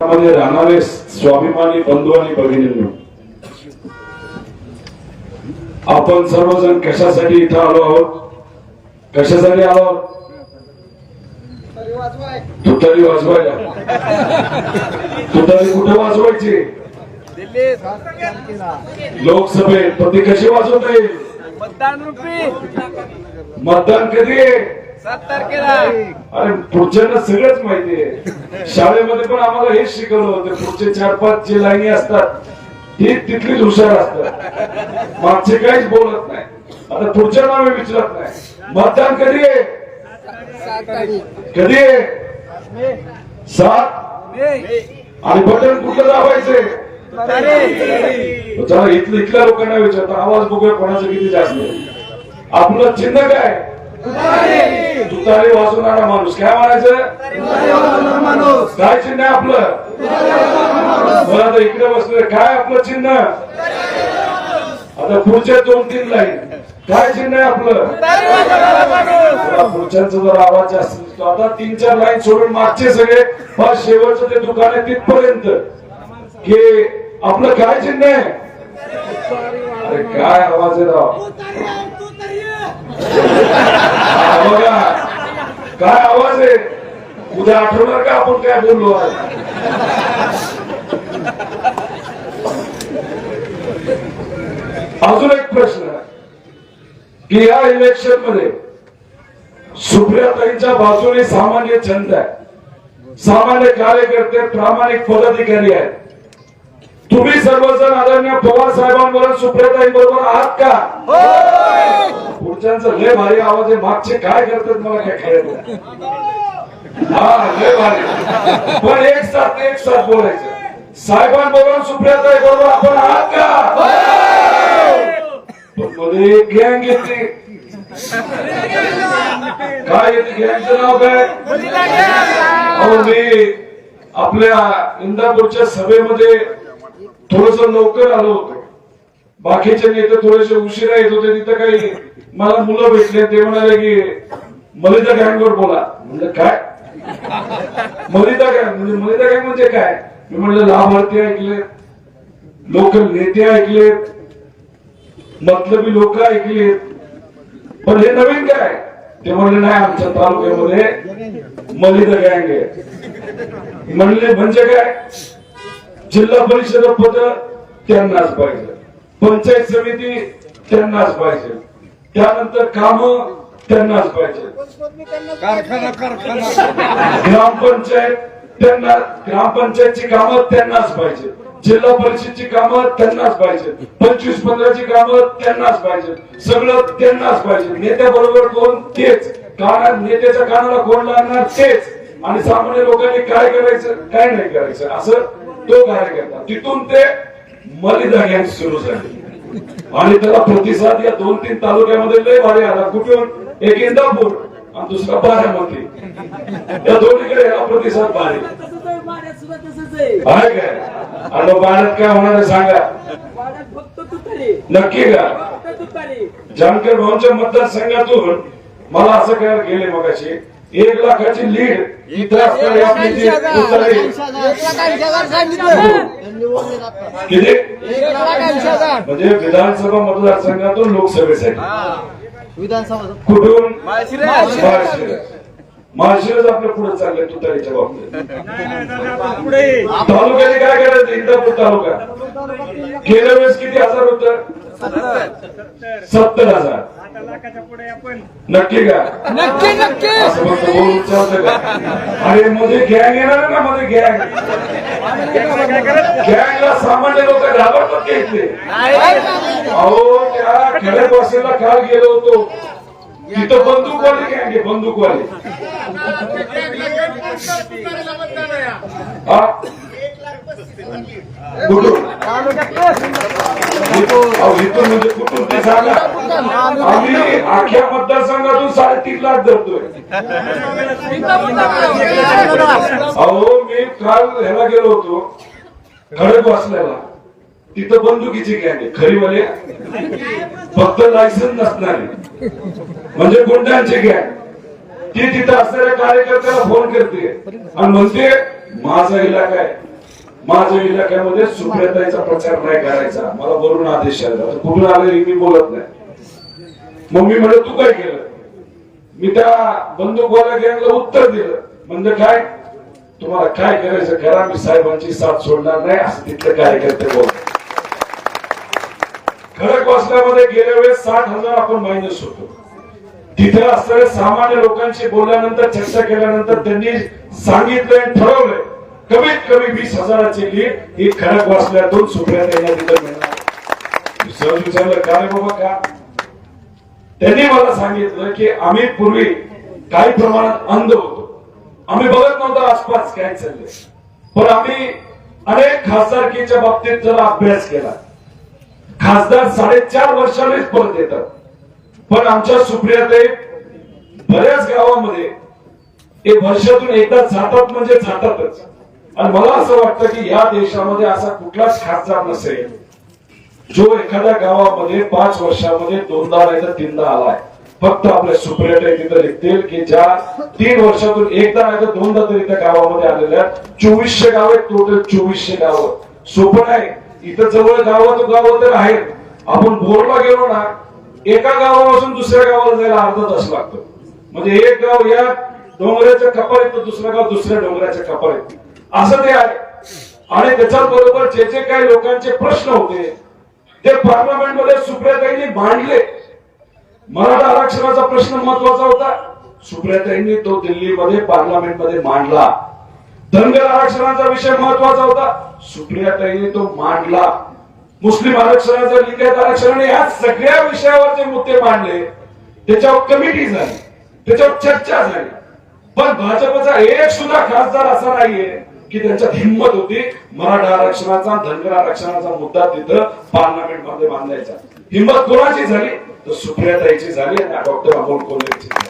मध्ये राहणारे स्वाभिमानी बंधू आणि भगिनींनो आपण सर्वजण कशासाठी इथं आलो आहोत? कशासाठी आलो आहोत? तुतारी वाजवायला. तुतारी कुठे वाजवायची? लोकसभेत. पण ती कशी वाजवता येईल? मतदान कधी? आहे सात तारखेला. अरे पुढच्यांना सगळंच माहिती आहे. शाळेमध्ये पण आम्हाला हेच शिकवलं होतं पुढचे चार पाच जे लाईनी असतात ती तिथलीच हुशार असतात. मागचे काहीच बोलत नाही. आता पुढच्या नावे विचारत नाही. मतदान कधी आहे? कधी आहे? सात? आणि बटन कुठं दाबायचे? चला इथलं इथल्या लोकांना विचारतो. आवाज बघूया कोणाचं किती जास्त. आपलं चिन्ह काय तुतारी वाजवणारा माणूस. काय म्हणायचं? काय चिन्ह आहे आपलं? बरं आता इकडे बसले काय आपलं चिन्ह? आता पुढचे दोन तीन लाईन. काय चिन्ह आहे आपलं? पुढच्यांचा जर आवाज जास्त आता तीन चार लाईन सोडून मागचे सगळे. फार शेवटचं ते दुकान आहे तिथपर्यंत. की आपलं काय चिन्ह आहे? अरे काय आवाज आहे राव? बघा. काय आवाज आहे? उद्या आठवणार का आपण काय बोललो अजून एक प्रश्न. आहे की या इलेक्शनमध्ये सुप्रियाताईंच्या बाजूने सामान्य जनता आहे. सामान्य कार्यकर्ते प्रामाणिक पदाधिकारी आहेत. तुम्ही सर्वजण आदरणीय पवार साहेबांबरोबर सुप्रियाताई बरोबर आहात का? पुढच्यांचा लय भारी आवाज आहे. मागचे काय करतात मला काय कळत हा लय भारी. पण एक साथ एक साथ बोलायचं. साहेबांबरोबर सुप्रियाताई बरोबर आपण आहात का? पण मध्ये एक गँग येते. काय येते? गँगचं नाव काय? अहो मी आपल्या इंदापूरच्या सभेमध्ये थोडस लवकर आलो होतो. बाकीचे नेते थोडेसे उशिरा येत होते तिथं काही मला मुलं भेटले ते म्हणाले की मलिदा गँगवर बोला. म्हणजे काय? मलिदा गँग म्हणजे मलिदा गँग म्हणजे काय? मी म्हणलं लाभार्थी ऐकले लोकल नेते ऐकलेत मतलबी लोक ऐकलेत पण हे नवीन काय? ते म्हणले नाही आमच्या तालुक्यामध्ये मलिदा गँग आहे. म्हणले म्हणजे काय? जिल्हा परिषद पद त्यांनाच पाहिजे. पंचायत समिती त्यांनाच पाहिजे. त्यानंतर काम त्यांनाच पाहिजे. कारखाना कारखाना. ग्रामपंचायत त्यांना ग्रामपंचायतची कामं त्यांनाच पाहिजे. जिल्हा परिषदची कामं त्यांनाच पाहिजे. पंचवीस पंधराची कामं त्यांनाच पाहिजे. सगळं त्यांनाच पाहिजे. नेत्याबरोबर कोण? तेच. कानात नेत्याच्या कानाला कोण लागणार? तेच. आणि सामान्य लोकांनी काय करायचं? काय नाही करायचं? असं तो कार्यकर्ता तिथून ते मलिदा गँग सुरू झाली. आणि त्याला प्रतिसाद या दोन तीन तालुक्यामध्ये लय भारी आला. कुठून? एक इंदापूर आणि दुसरा बारामती. या दोन्हीकडे याला प्रतिसाद भारी. आहे काय? आणि बाळात काय होणार आहे सांगा. नक्की का? जानकर भाऊंच्या मतदारसंघातून मला असं काय गेले मगाशी. एक लाखाची लीड इथं किती? म्हणजे विधानसभा मतदारसंघातून लोकसभेसाठी. विधानसभा. कुठून? माळशिरस. आपल्या पुढे चाललंय तुतारीच्या बाबतीत. तालुक्याने काय करायचं इंदापूर तालुका. गेल्या वेळेस किती हजार होत? सत्तर हजार. नक्की का नक्की नक्की. असं फक्त बोलून चालतं का? अरे मध्ये गँग येणार ना मध्ये गँग. गँगला सामान्य लोक घाबरतात का इथले अहो त्या खड्या बसेला काल गेलो होतो. तिथं बंदूकवाली गँग आहे बंदूकवाली. हा? आम्ही आख्या मतदारसंघातून साडेतीन लाख धरतोय अहो मी काल ह्याला गेलो होतो खडक वाचल्याला तिथं बंदुकीची गॅग खरीवाले फक्त लायसन्स नसणारे म्हणजे गुंडांची गॅग ती तिथं असणाऱ्या कार्यकर्त्याला फोन करते आणि म्हणते माझा इलाका आहे माझ्या इलाक्यामध्ये सुप्रियाताईचा प्रचार नाही करायचा. मला वरून आदेश आला कुठून आले मी बोलत नाही. मग मी म्हणलं तू काय केलं? मी त्या बंदुकवाला गँगला उत्तर दिलं. म्हणजे काय? तुम्हाला काय करायचं करा. मी साहेबांची साथ सोडणार नाही. असं तिथले कार्यकर्ते बोल खडक वाचल्यामध्ये गेल्या वेळेस साठ हजार आपण मायनस होतो. तिथे असणाऱ्या सामान्य लोकांशी बोलल्यानंतर चर्चा केल्यानंतर त्यांनी सांगितलंय ठरवलंय. कमीत कमी वीस हजाराची लीड ही खडक वाचल्यातून सुप्रिया त्यांना तिथं मिळणार. सहज विचारलं का रे बाबा का? त्यांनी मला सांगितलं की आम्ही पूर्वी काही प्रमाणात अंध होतो. आम्ही बघत नव्हतो आसपास काय चाललंय. पण आम्ही अनेक खासदारकीच्या बाबतीत जर अभ्यास केला. खासदार साडेचार वर्षांनीच परत येतात. पण आमच्या सुप्रियाताई बऱ्याच गावामध्ये ते वर्षातून एकदा जातात म्हणजे जातातच. आणि मला असं वाटतं की या देशामध्ये असा कुठलाच खासदार नसेल जो एखाद्या गावामध्ये पाच वर्षामध्ये दोनदा नाही तर तीनदा आलाय. फक्त आपले सुप्रियाताई तिथं लिखतील की ज्या तीन वर्षातून एकदा नाही तर दोनदा तरी त्या गावामध्ये आलेल्या चोवीसशे गाव आहेत टोटल चोवीसशे गावं. सोपं नाही. इथं जवळ गावात गावं तर आहेत. आपण बोरला गेलो ना एका गावापासून दुसऱ्या गावाला जायला अर्धा तास लागतो. म्हणजे एक गाव या डोंगराच्या कपारीत तर दुसरं गाव दुसऱ्या डोंगराच्या कपारीत असं ते आहे. आणि त्याच्याच बरोबर जे जे काही लोकांचे प्रश्न होते ते पार्लमेंटमध्ये सुप्रियाताईंनी मांडले मराठा आरक्षणाचा प्रश्न महत्त्वाचा होता. सुप्रियाताईंनी तो दिल्लीमध्ये पार्लमेंटमध्ये मांडला. धनगर आरक्षणाचा विषय महत्त्वाचा होता. सुप्रियाताईंनी तो मांडला. मुस्लिम आरक्षणाचा लिंगायत आरक्षण या सगळ्या विषयावर जे मुद्दे मांडले. त्याच्यावर कमिटी झाली. त्याच्यावर चर्चा झाली. पण भाजपचा एक सुद्धा खासदार असा नाहीये. की त्यांच्यात हिंमत होती. मराठा आरक्षणाचा धनगर आरक्षणाचा मुद्दा तिथं पार्लमेंटमध्ये बांधायचा. हिंमत कोणाची झाली? तर सुप्रियाताईची झाली आणि डॉक्टर अमोल कोल्हेची झाली.